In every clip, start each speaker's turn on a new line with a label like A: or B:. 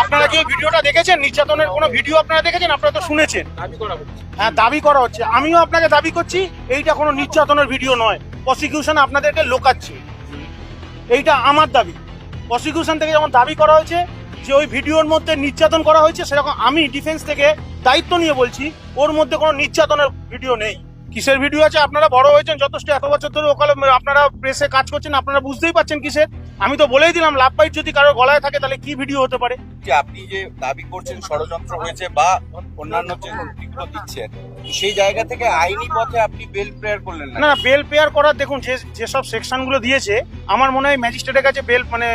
A: আপনারা কি ভিডিওটা দেখেছেন? নির্যাতনের কোনো ভিডিও আপনারা দেখেছেন? আপনারা তো শুনেছেন। হ্যাঁ দাবি করা হচ্ছে। আমিও আপনাকে দাবি করছি এইটা কোনো নির্যাতনের ভিডিও নয়। প্রসিকিউশন আপনাদেরকে লোকাচ্ছে। এইটা আমার দাবি। প্রসিকিউশন থেকে যেমন দাবি করা হয়েছে যে ওই ভিডিওর মধ্যে নির্যাতন করা হয়েছে সেরকম আমি ডিফেন্স থেকে দায়িত্ব নিয়ে বলছি ওর মধ্যে কোনো নির্যাতনের ভিডিও নেই। কিসের ভিডিও আছে? আপনারা বড় হয়েছেন যথেষ্ট। এত বছর ধরে ওখানে আপনারা প্রেসে কাজ করছেন আপনারা বুঝতেই পারছেন কিসের। আমি তো বলেই দিলাম লাভ বাইট যদি কারোর গলায় থাকে তাহলে কি ভিডিও হতে পারে?
B: যে আপনি যে দাবি করছেন ষড়যন্ত্র হয়েছে বা অন্যান্য যে দিচ্ছেন সেই জায়গা থেকে আইনি পথে আপনি বেল প্রেয়ার করলেন না
A: না বেল প্রেয়ার করার দেখুন যে যেসব সেকশনগুলো দিয়েছে আমার মনে হয় ম্যাজিস্ট্রেটের কাছে বেল মানে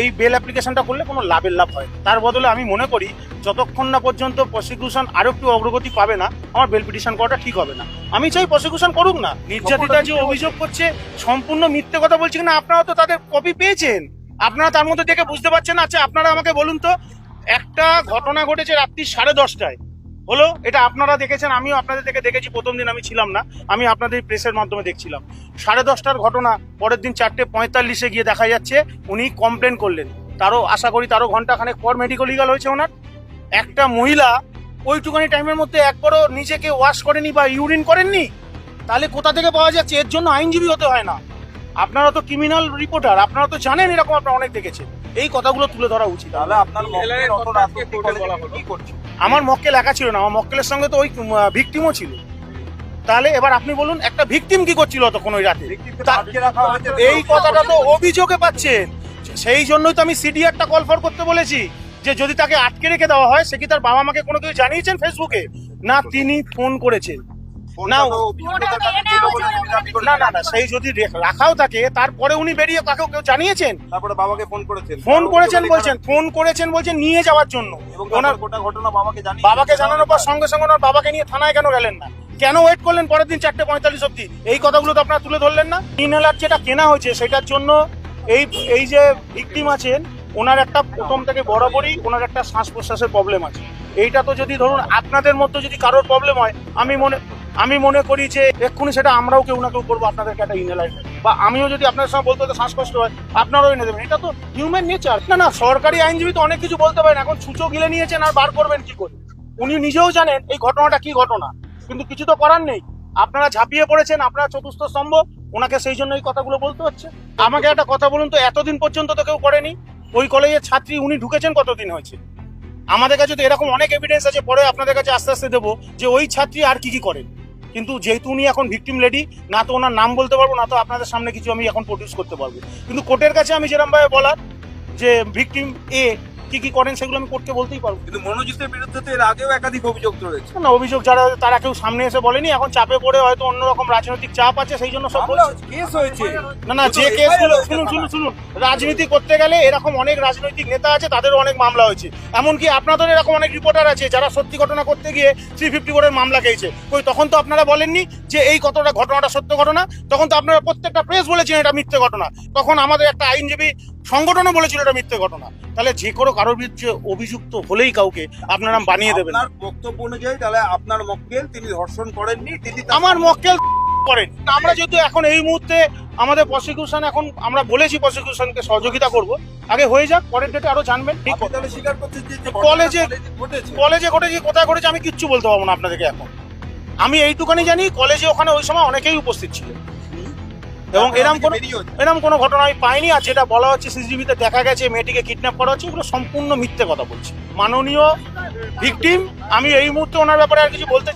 A: এই বেল অ্যাপ্লিকেশনটা করলে কোনো লাভের লাভ হয় তার বদলে আমি মনে করি, যতক্ষণ না পর্যন্ত প্রসিকিউশন আরও একটু অগ্রগতি পাবে না, আমার বেল পিটিশন করাটা ঠিক হবে না। আমি চাই প্রসিকিউশন করুক না। নির্যাতিতা যে অভিযোগ করছে, সম্পূর্ণ মিথ্যে কথা বলছি না আপনারা তো তাদের কপি পেয়েছেন। আপনারা তার মধ্যে দেখে বুঝতে পারছেন আচ্ছা আপনারা আমাকে বলুন তো, একটা ঘটনা ঘটেছে রাত্রি সাড়ে দশটায়। হলো, এটা আপনারা দেখেছেন, আমিও আপনাদের থেকে দেখেছি, প্রথম দিন আমি ছিলাম না, আমি আপনাদের প্রেসের মাধ্যমে দেখছিলাম। সাড়ে দশটার ঘটনা, পরের দিন চারটে পঁয়তাল্লিশে গিয়ে দেখা যাচ্ছে, উনি কমপ্লেন করলেন। তারও, আশা করি তারও ঘন্টাখানেক পর মেডিকেল লিগাল হয়েছে ওনার। একটা মহিলা ওইটুখানি টাইমের মধ্যে একবারও নিজেকে ওয়াশ করেনি বা ইউরিন করেননি, তাহলে কোথা থেকে পাওয়া যাচ্ছে? এর জন্য আইনজীবী হতে হয় না। আপনারা তো ক্রিমিনাল রিপোর্টার আপনারা তো জানেন এরকম আপনারা অনেক দেখেছেন। এই কথাগুলো তুলে ধরা উচিত।
B: তাহলে আপনার মক্কেলের অত
C: বলা হলো।
B: কি করছে?
A: আমার মক্কেল একা ছিল না আমার মক্কেলের সঙ্গে তো ওই ভিকটিমও ছিল। তাহলে এবার আপনি বলুন একটা ভিকটিম কি করছিল তখন ওই রাতে? তা-
B: রাখা হয়েছে
A: এই কথাটা তো অভিযোগে পাচ্ছেন। সেই জন্যই তো আমি সিডিআরটা কল ফর করতে বলেছি যে যদি তাকে আটকে রেখে দেওয়া হয় সে কি তার বাবা মাকে কোনো কিছু জানিয়েছেন ফেসবুকে না তিনি ফোন করেছেন। না সেই যদি রাখাও থাকে তারপরে উনি বেরিয়ে কাকেও কেউ জানিয়েছেন।
B: তারপরে বাবাকে ফোন করেছেন।
A: ফোন করেছেন বলছেন ফোন করেছেন বলছেন নিয়ে যাওয়ার জন্য।
B: এবং
A: ওনার
B: ওনার গোটা ঘটনা বাবাকে জানিয়ে
A: বাবাকে জানানোর পর সঙ্গে সঙ্গে ওনার বাবাকে নিয়ে থানায় কেন গেলেন না? কেন ওয়েট করলেন পরের দিন চারটে পঁয়তাল্লিশ অব্দি এই কথাগুলো তো আপনারা তুলে ধরলেন না? ইনহেলার যেটা কেনা হয়েছে সেটার জন্য এই এই যে ভিকটিম আছেন ওনার একটা প্রথম থেকে বরাবরই ওনার একটা শ্বাস প্রশ্বাসের প্রবলেম আছে। এইটা তো যদি ধরুন আপনাদের মধ্যে যদি কারোর প্রবলেম হয় আমি মনে আমি মনে করি যে এক্ষুনি সেটা আমরাও কেউ না কেউ করব, আপনাদেরকে একটা ইনহেলার বা আমিও যদি আপনার সঙ্গে বলতে হতো শ্বাসকষ্ট হয়, আপনারাও এনে দেবেন। এটা তো হিউম্যান নেচার না না, সরকারি আইনজীবী তো অনেক কিছু বলতে পারেন, এখন ছুঁচো গিলে নিয়েছেন আর বার করবেন কি করে? উনি নিজেও জানেন এই ঘটনাটা কি ঘটনা। কিন্তু কিছু তো করার নেই। আপনারা ঝাঁপিয়ে পড়েছেন, আপনারা চতুর্থ স্তম্ভ, ওনাকে সেই জন্য এই কথাগুলো বলতে হচ্ছে। আমাকে একটা কথা বলুন তো, এতদিন পর্যন্ত তো কেউ করেনি। ওই কলেজের ছাত্রী, উনি ঢুকেছেন কতদিন হয়েছে? আমাদের কাছে তো এরকম অনেক এভিডেন্স আছে, পরে আপনাদের কাছে আস্তে আস্তে দেবো যে ওই ছাত্রী আর কি কি করেন। কিন্তু যেহেতু উনি এখন ভিকটিম লেডি না তো ওনার নাম বলতে পারব, না তো আপনাদের সামনে কিছু আমি এখন প্রডিউস করতে পারব। কিন্তু কোর্টের কাছে আমি যেরকম ভাবে বলার যে ভিকটিম এ কি কি করেন সেগুলো আমি কোর্টকে বলতেই পারব।
B: কিন্তু মনোজিতের বিরুদ্ধে তো এর আগেও একাধিক অভিযোগ রয়েছে
A: না অভিযোগ যারা তারা কেউ সামনে এসে বলেনি এখন চাপে পড়ে হয়তো অন্যরকম রাজনৈতিক চাপ আছে সেই জন্য সব
B: কেস হয়েছে।
A: না না যে কেস শুনুন শুনুন শুনুন রাজনীতি করতে গেলে এরকম অনেক রাজনৈতিক নেতা আছে তাদেরও অনেক মামলা হয়েছে। এমনকি আপনাদের এরকম অনেক রিপোর্টার আছে যারা সত্যি ঘটনা করতে গিয়ে থ্রি ফিফটি কোরের মামলা খেয়েছে। ওই তখন তো আপনারা বলেননি যে এই কতটা ঘটনাটা সত্য ঘটনা? তখন তো আপনারা প্রত্যেকটা প্রেস বলেছেন এটা মিথ্যে ঘটনা। তখন আমাদের একটা আইনজীবী সংগঠনও বলেছিল এটা মিথ্যে ঘটনা। তাহলে যে কোনো কারোর বিরুদ্ধে অভিযুক্ত হলেই কাউকে আপনার নাম বানিয়ে দেবেন
B: আপনার বক্তব্য অনুযায়ী তাহলে আপনার মক্কেল তিনি ধর্ষণ করেননি তিনি
A: আমার মক্কেল করেন। আমরা যেহেতু এখন এই মুহূর্তে আমাদের প্রসিকিউশন এখন আমরা বলেছি প্রসিকিউশনকে সহযোগিতা করব। আগে হয়ে যাক পরের ডেটে আরও জানবেন। ঠিক
B: স্বীকার যে
A: কলেজে- কলেজে ঘটেছে কোথায় ঘটেছে আমি কিচ্ছু বলতে পারব না আপনাদেরকে এখন। আমি এইটুখানি জানি কলেজে ওখানে ওই সময় অনেকেই উপস্থিত ছিল। এবং এরকম কোনো
B: এরকম
A: এরম কোনো ঘটনা আমি পাইনি আর যেটা বলা হচ্ছে সিসিটিভিতে দেখা গেছে মেয়েটিকে কিডন্যাপ করা হচ্ছে এগুলো সম্পূর্ণ মিথ্যে কথা বলছে। মাননীয় ভিকটিম আমি এই মুহূর্তে ওনার ব্যাপারে আর কিছু বলতে